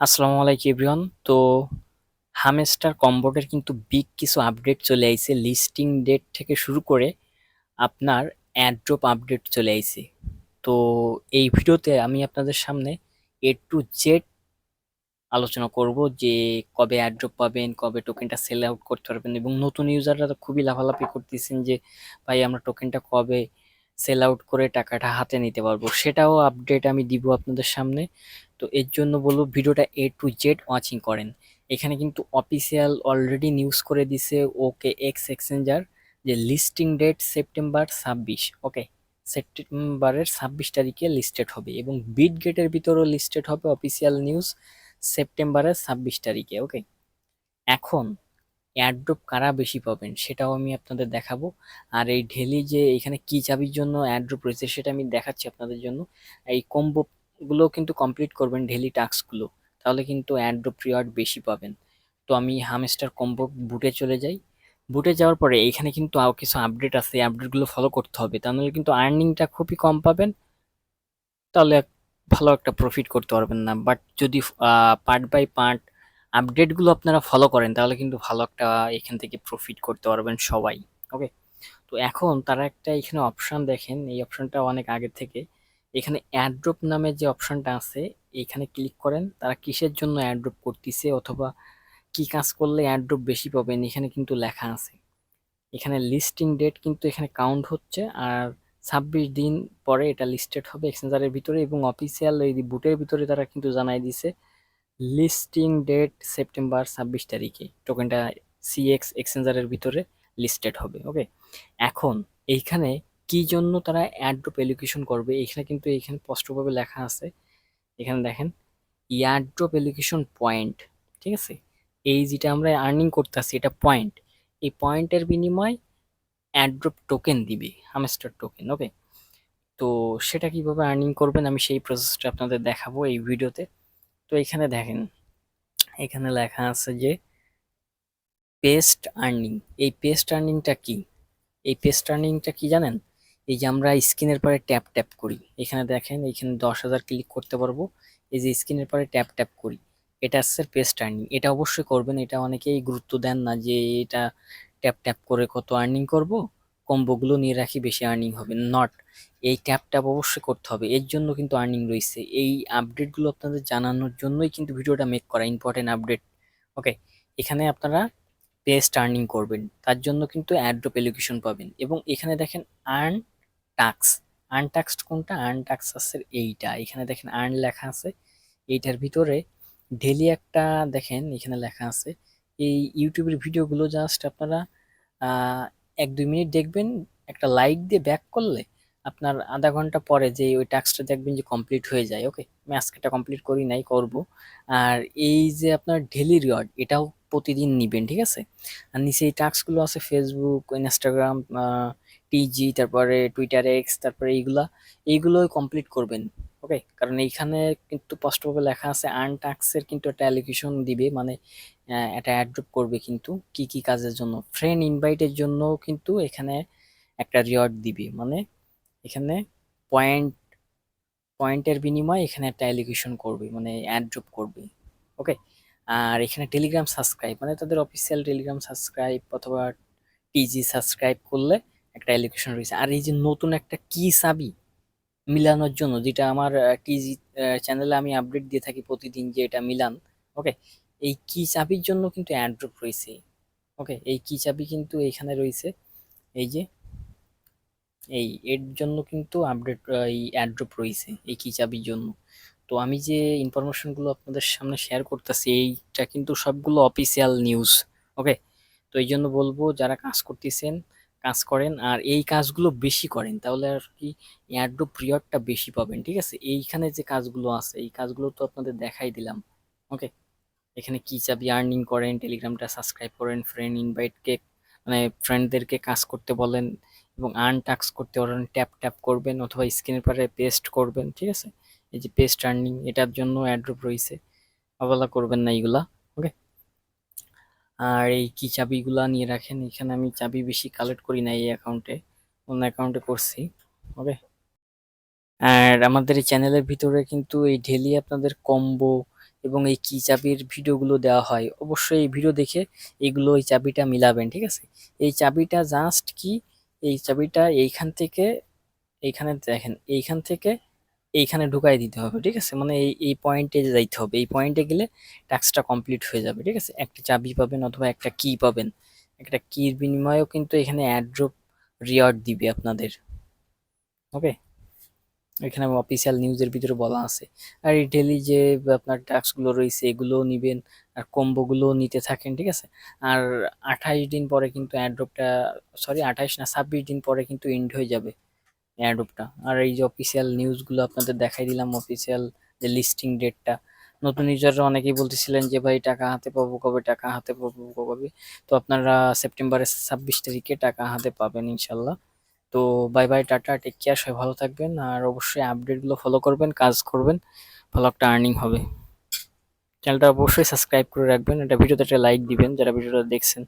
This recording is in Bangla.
আসসালামু আলাইকুম এভরিওয়ান। তো হামেস্টার কম্বোটের কিন্তু বিগ কিছু আপডেট চলে আইছে। লিস্টিং ডেট থেকে শুরু করে আপনার অ্যাড্রপ আপডেট চলে আইছে। তো এই ভিডিওতে আমি আপনাদের সামনে এ টু জেড আলোচনা করব যে কবে অ্যাড্রপ পাবেন, কবে টোকেনটা সেল আউট করতে পারবেন এবং নতুন ইউজাররা তো খুবই লাভালাভি করতেছেন যে, ভাই, আমরা টোকেনটা কবে সেল আউট করে টাকাটা হাতে নিতে পারব। সেটাও আপডেট আমি দিব আপনাদের সামনে। তো এর জন্য বলব ভিডিওটা এ টু জেড ওয়াচিং করেন। এখানে কিন্তু অফিসিয়াল অলরেডি নিউজ করে দিছে ওকে এক্স এক্সচেঞ্জার যে লিস্টিং ডেট সেপ্টেম্বর ছাব্বিশ। ওকে সেপ্টেম্বরের ছাব্বিশ তারিখে লিস্টেড হবে এবং বিট গেটের ভিতরেও লিস্টেড হবে অফিসিয়াল নিউজ সেপ্টেম্বরের ছাব্বিশ তারিখে। ওকে এখন অ্যাড্রপ কারা বেশি পাবেন, সেটাও আমি আপনাদের দেখাবো। আর এই ঢেলি যে এখানে কি চাবির জন্য অ্যাড্রপ রয়েছে সেটা আমি দেখাচ্ছি আপনাদের জন্য। এই কম্বো গুলো কিন্তু কমপ্লিট করবেন ঢেলি টাস্কগুলো তাহলে কিন্তু অ্যাড্রপ রিওয়ার্ড বেশি পাবেন। তো আমি হামস্টার কম্বো বুটে চলে যাই। বুটে যাওয়ার পরে এখানে কিন্তু আরও কিছু আপডেট আছে, এই আপডেটগুলো ফলো করতে হবে। তাহলে কিন্তু আর্নিংটা খুবই কম পাবেন, তাহলে ভালো একটা প্রফিট করতে পারবেন না। বাট যদি পার্ট বাই পার্ট আপডেটগুলো আপনারা ফলো করেন, তাহলে কিন্তু ভালো একটা এখান থেকে প্রফিট করতে পারবেন সবাই ওকে তো এখন তারা একটা এখানে অপশন দেখেন, এই অপশনটা অনেক আগে থেকে। এখানে অ্যাড্রপ নামে যে অপশনটা আছে, এখানে ক্লিক করেন, তারা কিসের জন্য অ্যাড্রপ করতেছে অথবা কি কাজ করলে অ্যাড্রপ বেশি পাবেন, এখানে কিন্তু লেখা আছে। এখানে লিস্টিং ডেট কিন্তু এখানে কাউন্ট হচ্ছে, আর ছাব্বিশ দিন পরে এটা লিস্টেড হবে এক্সচেঞ্জারের ভিতরে এবং অফিসিয়াল এই বুটের ভিতরে তারা কিন্তু জানাই দিছে। লিস্টিং ডেট সেপ্টেম্বর ছাব্বিশ তারিখে। টোকেনটা সিএক্স এক্সচেঞ্জারের ভিতরে লিস্টেড হবে ওকে এখন এইখানে কি জন্য তারা অ্যাড্রপ এলিকেশন করবে? এখানে কিন্তু এখানে স্পষ্টভাবে লেখা আছে। এখানে দেখেন ইয়ারড্রপ এলিকেশন পয়েন্ট ঠিক আছে? এই যেটা আমরা আর্নিং করতেছি, এটা পয়েন্ট এই পয়েন্টের বিনিময় অ্যাড্রপ টোকেন দিবে হামস্টার টোকেন ওকে তো সেটা কীভাবে আর্নিং করবেন আমি সেই প্রসেসটা আপনাদের দেখাবো এই ভিডিওতে তো এখানে দেখেন, এখানে লেখা আছে যে পেস্ট আর্নিং এই পেস্ট আর্নিংটা কি? এই পেস্ট আর্নিংটা কি জানেন? এই যে আমরা স্ক্রিনের পরে ট্যাপ ট্যাপ করি, এখানে দেখেন, এখানে দশ হাজার ক্লিক করতে পারব, এই যে স্ক্রিনের পরে ট্যাপ ট্যাপ করি, এটা হচ্ছে পেস্ট আর্নিং এটা অবশ্যই করবেন, এটা অনেকেই গুরুত্ব দেন না যে এটা ট্যাপ ট্যাপ করে কত আর্নিং করব কম্বোগুলো নিয়ে রাখি বেশি আর্নিং হবে। নট এই ট্যাপ ট্যাপ অবশ্যই করতে হবে। এর জন্য কিন্তু আর্নিং রয়েছে। এই আপডেটগুলো আপনাদের জানানোর জন্যই কিন্তু ভিডিওটা মেক করা ইম্পর্টেন্ট আপডেট ওকে এখানে আপনারা পেস্ট আর্নিং করবেন। তার জন্য কিন্তু অ্যাড্রপ এলিকেশন পাবেন। এবং এখানে দেখেন আর্ন টাক্স আর্ন টাক্স কোনটা? আর্ন টাক্স আছে এইটা। এখানে দেখেন আর্ন লেখা আছে। এইটার ভিতরে ডেলি একটা দেখেন এখানে লেখা আছে। এই ইউটিউবের ভিডিওগুলো জাস্ট আপনারা এক দুই মিনিট দেখবেন, একটা লাইক দিয়ে ব্যাক করলে আপনার আধা ঘণ্টা পরে যে ওই টাস্কটা দেখবেন যে কমপ্লিট হয়ে যায় ওকে আমি কমপ্লিট করি নাই, করব। আর এই যে আপনার ডেলি রিওয়ার্ড এটাও প্রতিদিন নিবেন, ঠিক আছে? আর নিচে এই টাস্কগুলো আছে ফেসবুক ইনস্টাগ্রাম টিজি তারপরে টুইটার এক্স তারপরে এইগুলা এইগুলো কমপ্লিট করবেন ওকে কারণ এইখানে কিন্তু স্পষ্টভাবে লেখা আছে আর্ন টাস্কের কিন্তু একটা অ্যালিকেশন দিবে মানে একটা অ্যাড্রপ করবে কিন্তু কি কি কাজের জন্য? ফ্রেন্ড ইনভাইটের জন্য কিন্তু এখানে একটা রিওয়ার্ড দিবে। মানে এখানে পয়েন্ট পয়েন্টের বিনিময়ে এখানে একটা অ্যালিগেশন করবে মানে অ্যাড্রপ করবে। ওকে আর এখানে টেলিগ্রাম সাবস্ক্রাইব মানে তাদের অফিসিয়াল টেলিগ্রাম সাবস্ক্রাইব অথবা টিজি সাবস্ক্রাইব করলে একটা অ্যালিগেশন রয়েছে। আর এই যে নতুন একটা কি সাবি মিলানোর জন্য, যেটা আমার টিজি চ্যানেলে আমি আপডেট দিয়ে থাকি প্রতিদিন যে এটা মিলান ওকে এই কি চাবির জন্য কিন্তু অ্যাড্রপ রয়েছে। ওকে এই কি চাবি কিন্তু এইখানে রয়েছে। এই যে, এই এর জন্য কিন্তু আপডেট এই অ্যাড্রপ রয়েছে, এই কি চাবির জন্য। তো আমি যে ইনফরমেশনগুলো আপনাদের সামনে শেয়ার করতেছি, এইটা কিন্তু সবগুলো অফিসিয়াল নিউজ ওকে তো এই জন্য বলব, যারা কাজ করতেছেন, কাজ করেন, আর এই কাজগুলো বেশি করেন, তাহলে আর কি অ্যাড্রপ পিরিয়ডটা বেশি পাবেন, ঠিক আছে? এইখানে যে কাজগুলো আছে, এই কাজগুলো তো আপনাদের দেখাই দিলাম ওকে এখানে কি চাবি আর্নিং করেন টেলিগ্রামটা সাবস্ক্রাইব করেন ফ্রেন্ড ইনভাইটকে মানে ফ্রেন্ডদেরকে কাজ করতে বলেন এবং আর্ন টাক্স করতে পারেন ট্যাপ ট্যাপ করবেন অথবা স্ক্রিনের পরে পেস্ট করবেন, ঠিক আছে? এই যে পেস্ট আর্নিং এটার জন্য অ্যাড্রপ রয়েছে। অবহেলা করবেন না এইগুলা ওকে আর এই কি চাবিগুলা নিয়ে রাখেন, এখানে আমি চাবি বেশি কালেক্ট করি না এই অ্যাকাউন্টে অন্য অ্যাকাউন্টে করছি ওকে আর আমাদের এই চ্যানেলের ভিতরে কিন্তু এই ডেলি আপনাদের কম্বো এবং এই কি চাবির ভিডিওগুলো দেওয়া হয়, অবশ্যই এই ভিডিও দেখে এগুলো এই চাবিটা মিলাবেন, ঠিক আছে? এই চাবিটা জাস্ট কি? এই চাবিটা এইখান থেকে, এইখানে দেখেন, এইখান থেকে এইখানে ঢুকাই দিতে হবে, ঠিক আছে? মানে এই এই পয়েন্টে যাইতে হবে, এই পয়েন্টে গেলে টাস্কটা কমপ্লিট হয়ে যাবে, ঠিক আছে? একটা চাবি পাবেন অথবা একটা কি পাবেন, একটা কির বিনিময়েও কিন্তু এখানে অ্যাড্রপ রিওয়ার্ড দিবে আপনাদের ওকে এখানে অফিসিয়াল নিউজের ভিতরে বলা আছে। আর এই ডেলি যে আপনার টাস্কগুলো রয়েছে, এগুলোও নিবেন, আর কম্বোগুলোও নিতে থাকেন, ঠিক আছে? আর আঠাইশ দিন পরে কিন্তু অ্যাড্রপটা সরি আঠাইশ না, ছাব্বিশ দিন পরে কিন্তু এন্ড হয়ে যাবে অ্যাডোপটা আর এই যে অফিসিয়াল নিউজগুলো আপনাদের দেখাই দিলাম অফিসিয়াল যে লিস্টিং ডেটটা নতুন ইউজাররা অনেকেই বলতেছিলেন যে, ভাই, টাকা হাতে পাবো কবে? টাকা হাতে পাবো কবে? তো আপনারা সেপ্টেম্বরের ছাব্বিশ তারিখে টাকা হাতে পাবেন, ইনশাল্লাহ। তো bye bye tata take care সবাই ভালো থাকবেন আর অবশ্যই আপডেটগুলো ফলো করবেন, কাজ করবেন, ভালো একটা আর্নিং হবে। চ্যানেলটা অবশ্যই সাবস্ক্রাইব করে রাখবেন এটা ভিডিওতে একটা লাইক দিবেন, যারা ভিডিওটা দেখছেন।